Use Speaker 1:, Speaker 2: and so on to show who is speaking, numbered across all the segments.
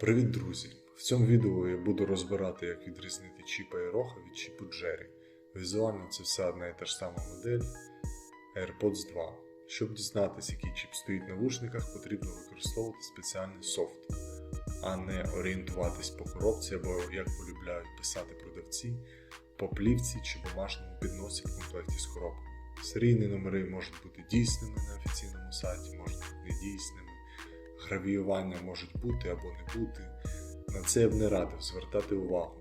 Speaker 1: Привіт, друзі! В цьому відео я буду розбирати, як відрізнити чіпа Aeroha від чіпу Jerry. Візуально це все одна і та ж сама модель AirPods 2. Щоб дізнатися, який чіп стоїть в навушниках, потрібно використовувати спеціальний софт, а не орієнтуватись по коробці або, як полюбляють писати продавці, по плівці чи бумажному підносі в комплекті з коробкою. Серійні номери можуть бути дійсними на офіційному сайті, можуть бути недійсними гравіювання можуть бути або не бути. На це я б не радив звертати увагу.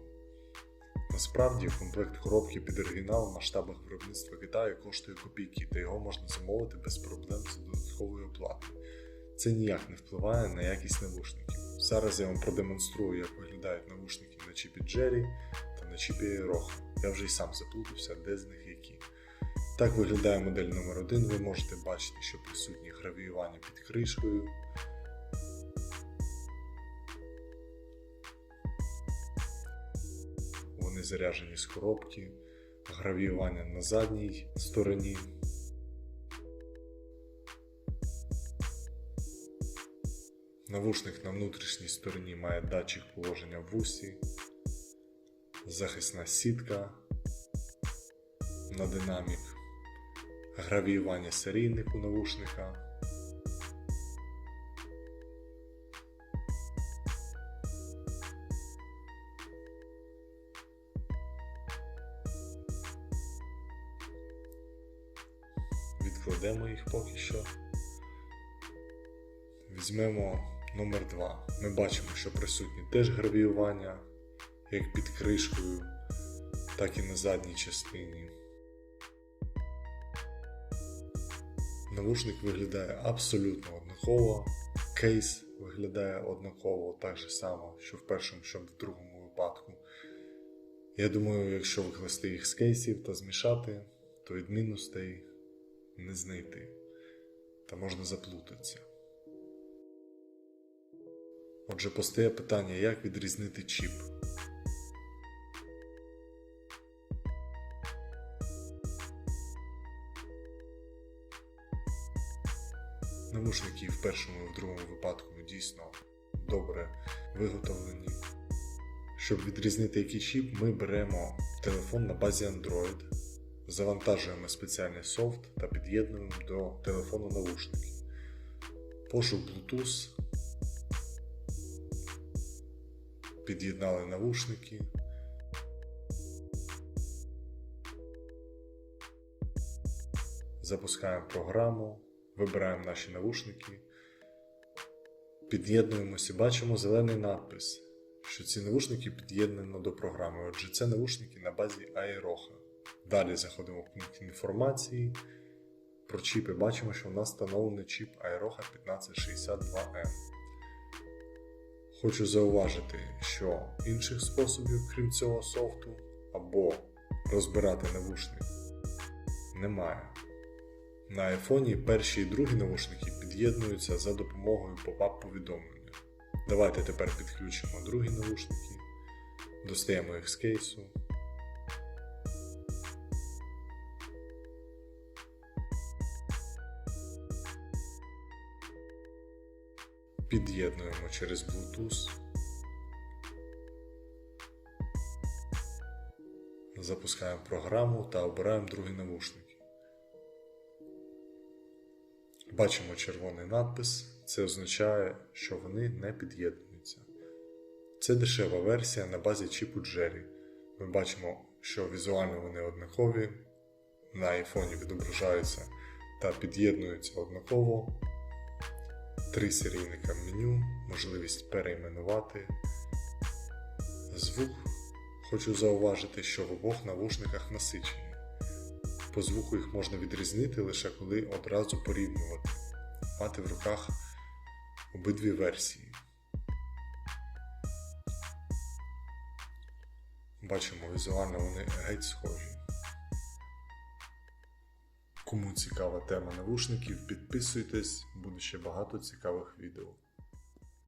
Speaker 1: Насправді, комплект коробки під оригінал в масштабах виробництва Китаю коштує копійки, та його можна замовити без проблем за додатковою оплатою. Це ніяк не впливає на якість навушників. Зараз я вам продемонструю, як виглядають навушники на чіпі Jerry та на чіпі Aeroha. Я вже й сам заплутався, де з них які. Так виглядає модель номер 1 Ви можете бачити, що присутні гравіювання під кришкою, З коробки, гравіювання на задній стороні. Навушник на внутрішній стороні має датчик положення в вусі, захисна сітка на динамік, гравіювання серійнику навушника. Відкладемо їх поки що. Візьмемо номер 2. Ми бачимо, що присутні теж гравіювання, як під кришкою, так і на задній частині. Навушник виглядає абсолютно однаково, кейс виглядає однаково, так же само, що в першому, що в другому випадку. Я думаю, якщо викласти їх з кейсів та змішати, то відмінностей не знайти, та можна заплутатися. Отже, постає питання, як відрізнити чіп. Навушники в першому і в другому випадку дійсно добре виготовлені. Щоб відрізнити який чіп, ми беремо телефон на базі Android, завантажуємо спеціальний софт та під'єднуємо до телефону навушники. Пошук Bluetooth. Під'єднали навушники. Запускаємо програму, вибираємо наші навушники, під'єднуємося, бачимо зелений надпис, що ці навушники під'єднано до програми. Отже, це навушники на базі Aeroha. Далі заходимо в пункт інформації. Про чіпи бачимо, що у нас встановлений чіп Aeroha 1562M. Хочу зауважити, що інших способів, крім цього софту, або розбирати навушник немає. На айфоні перші і другі навушники під'єднуються за допомогою попап повідомлення. Давайте тепер підключимо другі навушники, достаємо їх з кейсу. Під'єднуємо через Bluetooth. Запускаємо програму та обираємо другі навушники. Бачимо червоний надпис, це означає, що вони не під'єднуються. Це дешева версія на базі чіпу Jerry. Ми бачимо, що візуально вони однакові, на айфоні відображаються та під'єднуються однаково. Три серійника меню, можливість перейменувати. Звук. Хочу зауважити, що в обох навушниках насичені. По звуку їх можна відрізнити лише коли одразу порівнювати, мати в руках обидві версії. Бачимо, візуально вони геть схожі. Кому цікава тема навушників, підписуйтесь, буде ще багато цікавих відео.